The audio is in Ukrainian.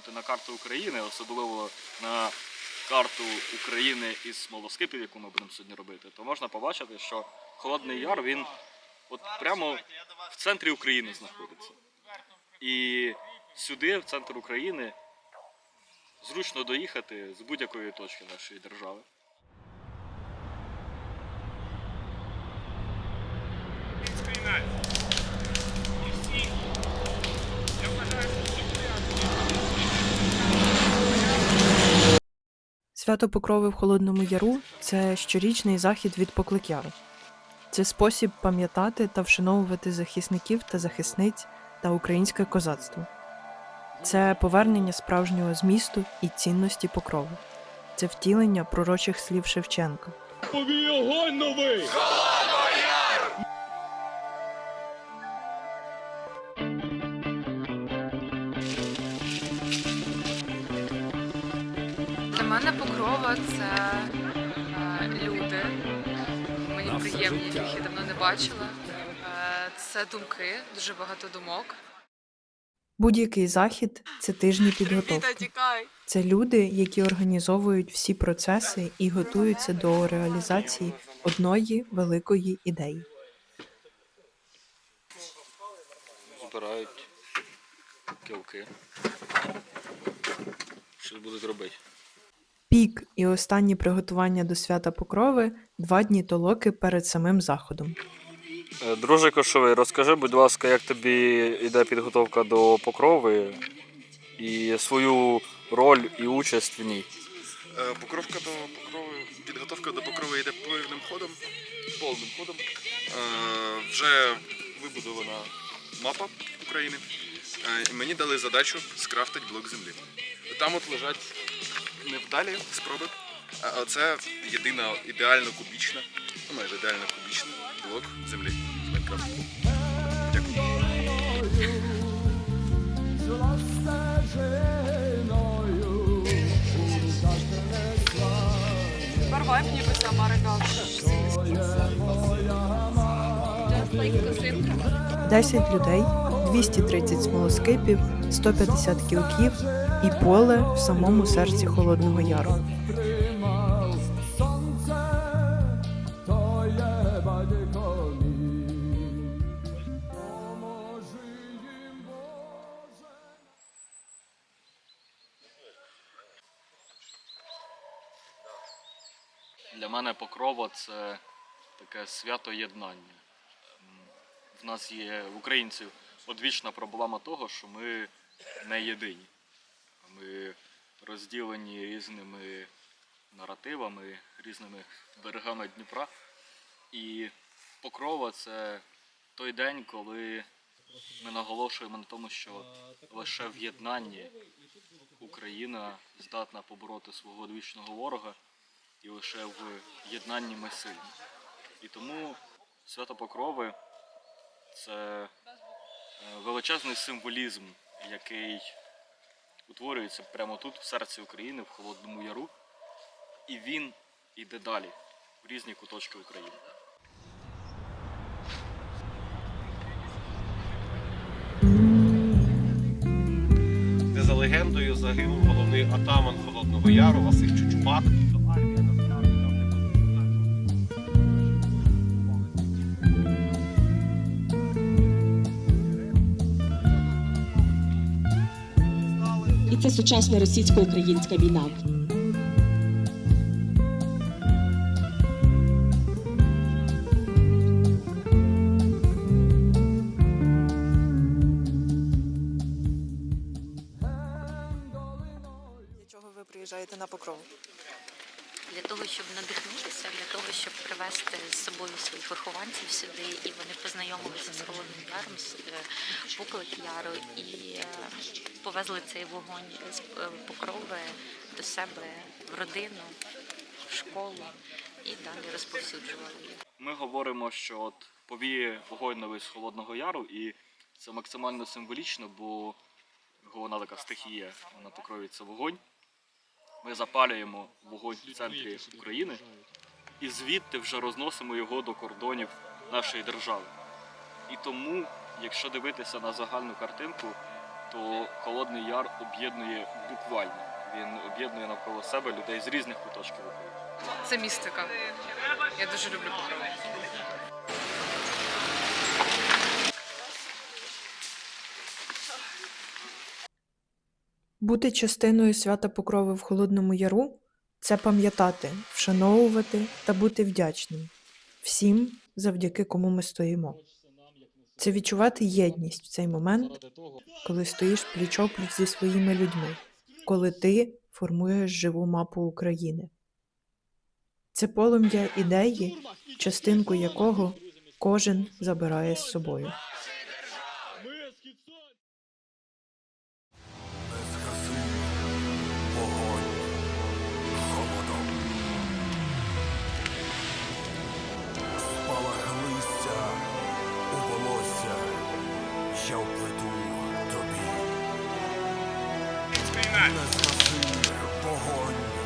поглянути на карту України, особливо на карту України із смолоскипів, яку ми будемо сьогодні робити, то можна побачити, що Холодний Яр він от прямо в центрі України знаходиться. І сюди, в центр України, зручно доїхати з будь-якої точки нашої держави. Свято Покрови в Холодному Яру це щорічний захід від Покликяру. Це спосіб пам'ятати та вшановувати захисників та захисниць та українське козацтво. Це повернення справжнього змісту і цінності покрови. Це втілення пророчих слів Шевченка. Повій огонь новий! Мене покрова це е, люди. Мені приємні, яких я давно не бачила. Е, це думки, дуже багато думок. Будь-який захід це тижні підготовки. Це люди, які організовують всі процеси і готуються до реалізації одної великої ідеї. Збирають кілки. Що будуть робити? Пік і останні приготування до свята Покрови два дні толоки перед самим заходом. Е, Друже Кошовий, розкажи, будь ласка, як тобі йде підготовка до покрови і свою роль і участь в ній. Е, Покровка до покрови, підготовка до покрови йде повним ходом, повним ходом. Е, Вже вибудована мапа України. І Мені дали задачу скрафтити блок землі. Там от лежать невдалі спроби. А це єдина ідеально кубічна, ну майже ідеально кубічний блок землі з Майнкрафту. Це Америка. 10 людей, 230 смолоскипів, 150 кілків і поле в самому серці Холодного Яру. Для мене покрова це таке свято єднання. В нас є в українців одвічна проблема того, що ми не єдині. Ми розділені різними наративами, різними берегами Дніпра. І покрова це той день, коли ми наголошуємо на тому, що лише в єднанні Україна здатна побороти свого одвічного ворога і лише в єднанні ми сильні. І тому свято Покрови це е, величезний символізм, який утворюється прямо тут, в серці України, в Холодному Яру, і він іде далі в різні куточки України. де за легендою загинув головний атаман Холодного Яру Василь Чучупак. І це сучасна російсько-українська війна. Чого ви приїжджаєте на покрову? Для того, щоб надихнутися, для того, щоб привезти з собою своїх вихованців сюди, і вони познайомилися з холодним яром, з е, поклик яру, і е, повезли цей вогонь з е, покрови до себе в родину, в школу і далі розповсюджували. Ми говоримо, що от повіє вогонь з Холодного Яру, і це максимально символічно, бо головна така стихія на покрові це вогонь. Ми запалюємо вогонь в центрі України і звідти вже розносимо його до кордонів нашої держави. І тому, якщо дивитися на загальну картинку, то Холодний Яр об'єднує буквально. Він об'єднує навколо себе людей з різних куточків України. Це містика. Я дуже люблю покрову. Бути частиною свята Покрови в Холодному Яру це пам'ятати, вшановувати та бути вдячним всім, завдяки кому ми стоїмо. Це відчувати єдність в цей момент, коли стоїш пліч-опліч зі своїми людьми, коли ти формуєш живу мапу України. Це полум'я ідеї, частинку якого кожен забирає з собою. Не спаси вогонь